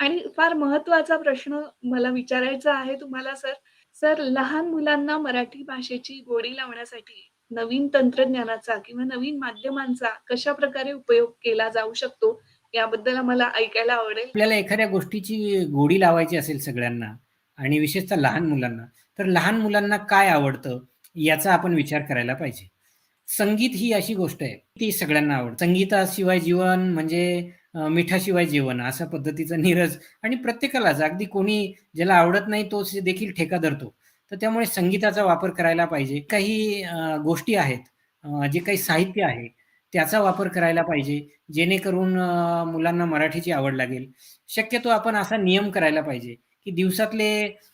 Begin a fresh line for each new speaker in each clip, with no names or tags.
आणि फार महत्त्वाचा प्रश्न मला विचारायचा आहे तुम्हाला सर. सर, लहान मुलांना मराठी भाषेची गोडी लावण्यासाठी नवीन तंत्रज्ञानाचा किंवा नवीन माध्यमांचा कशा प्रकारे उपयोग केला जाऊ शकतो, याबद्दल आम्हाला ऐकायला आवडेल.
आपल्याला एखाद्या गोष्टीची गोडी लावायची असेल सगळ्यांना आणि विशेषतः लहान मुलांना, तर लहान मुलांना काय आवडतं, याचा आपण विचार करायला पाहिजे. संगीत ही अशी गोष्ट आहे, ती सगळ्यांना आवडते. संगीताशिवाय जीवन म्हणजे अ, मिठाशिवाय जेवण अशा पद्धतीचा नीरज आणि प्रत्येकालाच अगदी कोणी ज्याला आवडत नाही तो देखील ठेका धरतो. तर त्यामुळे संगीताचा वापर करायला पाहिजे. काही अ, गोष्टी आहेत, अ, जे काही साहित्य आहे, त्याचा वापर करायला पाहिजे. जेणेकरून अ, मुलांना मराठीची आवड लागेल. शक्यतो आपण असा नियम करायला पाहिजे, की दिवसातले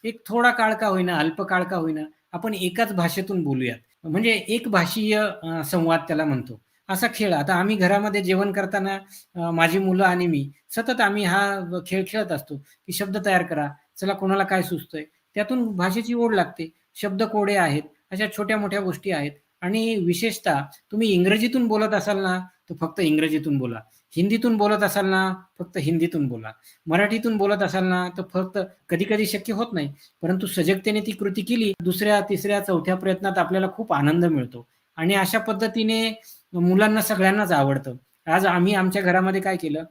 एक थोडा काळ का होईना, अल्प काळ का होईना, आपण एकाच भाषेतून बोलूयात. म्हणजे एक भाषीय अ, संवाद त्याला म्हणतो. असा खेळ आता आम्ही घरामध्ये जेवण करताना माझी मुलं आणि मी सतत आम्ही हा खेळ खेळत असतो, की शब्द तयार करा. चला कोणाला काय सुचतोय त्यातून भाषेची ओढ लागते. शब्द कोडे आहेत, अशा छोट्या-मोठ्या गोष्टी आहेत आणि विशेषतः तुम्ही इंग्रजीतून बोलत असाल ना, तर फक्त इंग्रजीतून बोला. हिंदीतून बोलत असाल ना, फक्त हिंदीतून बोला. मराठीतून बोलत असाल ना, तर फक्त कधी-कधी शक्य होत नाही. परंतु सजगतेने ती कृती केली, दुसऱ्या, तिसऱ्या, चौथ्या प्रयत्नात आपल्याला खूप आनंद मिळतो आणि अशा पद्धतीने मुलांना सगळ्यांनाच आवडतं. आज आम्ही आमच्या घरामध्ये काय केलं,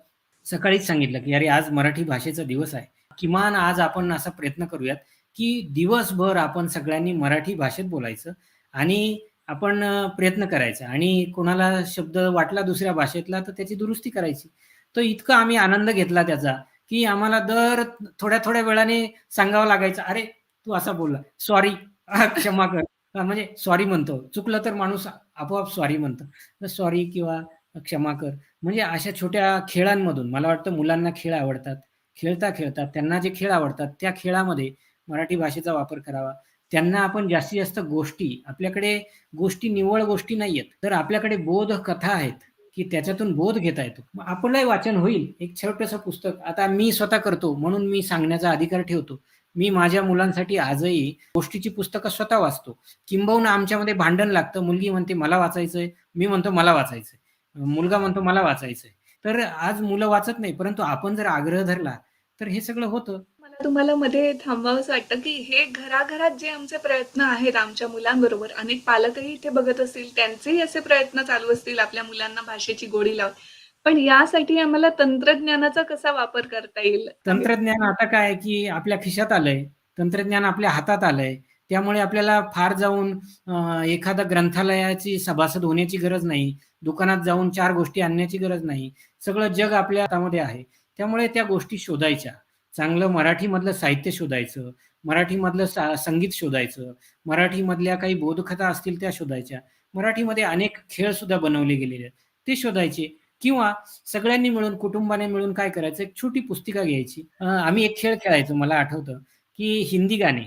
सकाळीच सांगितलं, की "अरे, आज मराठी भाषेचा दिवस आहे. किमान आज आपण असा प्रयत्न करूयात, की दिवसभर आपण सगळ्यांनी मराठी भाषेत बोलायचं आणि आपण प्रयत्न करायचा आणि कोणाला शब्द वाटला दुसऱ्या भाषेतला, तर त्याची दुरुस्ती करायची." तर इतका आम्ही आनंद घेतला त्याचा, की आम्हाला दर थोड्या-थोड्या वेळाने सांगावं लागायचं, "अरे, तू असा बोलला. सॉरी, क्षमा कर." म्हणजे सॉरी म्हणतो. चुकलं तर माणूस आपोआप सॉरी म्हणतं. सॉरी किंवा क्षमा कर. म्हणजे अशा छोट्या खेळांमधून मला वाटतं मुलांना खेळ आवडतात. खेळता खेळतात त्यांना जे खेळ आवडतात, त्या खेळामध्ये मराठी भाषेचा वापर करावा. त्यांना आपण जास्तीत जास्त गोष्टी आपल्याकडे गोष्टी निव्वळ गोष्टी नाही आहेत तर आपल्याकडे बोध कथा आहेत, की त्याच्यातून बोध घेता येतो. मग आपलंही वाचन होईल. एक छोटंसं पुस्तक आता मी स्वतः करतो, म्हणून मी सांगण्याचा अधिकार ठेवतो. मी माझ्या मुलांसाठी आजही गोष्टीची पुस्तकं स्वतः वाचतो. किंबहुना आमच्यामध्ये भांडण लागतं. मुलगी म्हणते, "मला वाचायचंय." मी म्हणतो, "मला वाचायचंय." मुलगा म्हणतो, "मला वाचायचंय." तर आज मुलं वाचत नाही, परंतु आपण जर आग्रह धरला, तर हे सगळं होतं.
मला तुम्हाला मध्ये थांबावंच वाटतं, की हे घराघरात जे आमचे प्रयत्न आहेत आमच्या मुलांबरोबर, अनेक पालकही इथे बघत असतील, त्यांचेही असे प्रयत्न चालू असतील आपल्या मुलांना भाषेची गोडी लावून. पण यासाठी आम्हाला तंत्रज्ञानाचा कसा वापर करता येईल?
तंत्रज्ञान आता काय आहे, की आपल्या खिशात आलंय. तंत्रज्ञान आपल्या हातात आलंय. त्यामुळे आपल्याला फार जाऊन एखाद्या ग्रंथालयाची सभासद होण्याची गरज नाही. दुकानात जाऊन चार गोष्टी आणण्याची गरज नाही. सगळं जग आपल्या हातामध्ये आहे. त्यामुळे त्या गोष्टी शोधायच्या. चांगलं मराठीमधलं साहित्य शोधायचं, मराठीमधलं संगीत शोधायचं, मराठीमधल्या काही बोधकथा असतील त्या शोधायच्या. मराठीमध्ये अनेक खेळ सुद्धा बनवले गेलेले आहेत. ते शोधायचे किंवा सगळ्यांनी मिळून, कुटुंबाने मिळून काय करायचं, एक छोटी पुस्तिका घ्यायची. आम्ही एक खेळ खेळायचो मला आठवतं, की हिंदी गाणे.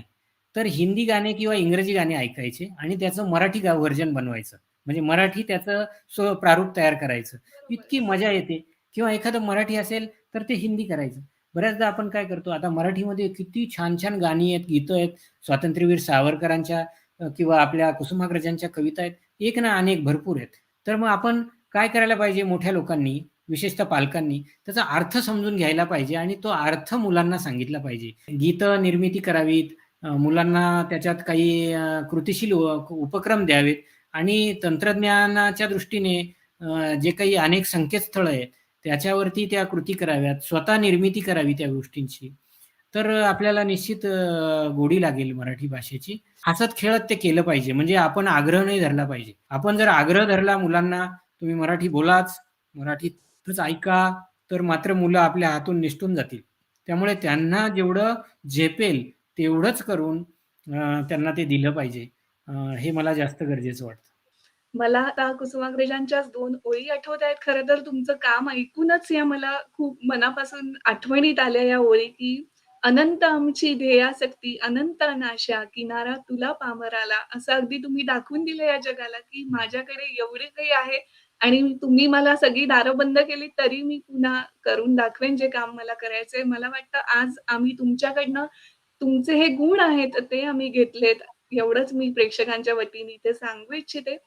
तर हिंदी गाणे किंवा इंग्रजी गाणे ऐकायचे आणि त्याचं मराठी व्हर्जन बनवायचं. म्हणजे मराठी त्याचं स्व प्रारूप तयार करायचं. इतकी मजा येते किंवा एखादं मराठी असेल, तर ते हिंदी करायचं. बऱ्याचदा आपण काय करतो, आता मराठीमध्ये किती छान-छान गाणी आहेत, गीतं आहेत. स्वातंत्र्यवीर सावरकरांच्या किंवा आपल्या कुसुमाग्रजांच्या कविता आहेत. एक ना अनेक भरपूर आहेत. तर मग आपण काय करायला पाहिजे मोठ्या लोकांनी, विशेषतः पालकांनी त्याचा अर्थ समजून घ्यायला पाहिजे आणि तो अर्थ मुलांना सांगितला पाहिजे. गीतं निर्मिती करावीत, मुलांना त्याच्यात काही कृतिशील उपक्रम द्यावेत आणि तंत्रज्ञानाच्या दृष्टीने जे काही अनेक संकेतस्थळं आहेत, त्याच्यावरती त्या कृती कराव्यात. स्वतः निर्मिती करावी त्या गोष्टींची. तर आपल्याला निश्चित गोडी लागेल मराठी भाषेची. हसत-खेळत ते केलं पाहिजे. म्हणजे आपण आग्रह नाही धरला पाहिजे. आपण जर आग्रह धरला मुलांना, तुम्ही मराठी बोलाच, मराठीतच ऐका, तर मात्र मुलं आपल्या हातून निष्ठून जातील. त्यामुळे त्यांना जेवढं झेपेल तेवढंच करून त्यांना ते दिलं पाहिजे. हे मला जास्त गरजेचं वाटतं.
मला आता कुसुमाग्रजांच्याच दोन ओळी आठवतायत. खरं तर तुमचं काम ऐकूनच या मला खूप मनापासून आठवणीत आल्या या ओळी, की "अनंत आमची ध्येयासक्ती, अनंत नाशा किनारा तुला पामराला." असं अगदी तुम्ही दाखवून दिलं या जगाला, की माझ्याकडे एवढे काही आहे आणि तुम्ही मला सगळी दारं बंद केली, तरी मी पुन्हा करून दाखवेन जे काम मला करायचंय. मला वाटतं आज आम्ही तुमच्याकडनं तुमचे हे गुण आहेत ते आम्ही घेतलेत. एवढंच मी प्रेक्षकांच्या वतीने इथे सांगू इच्छिते.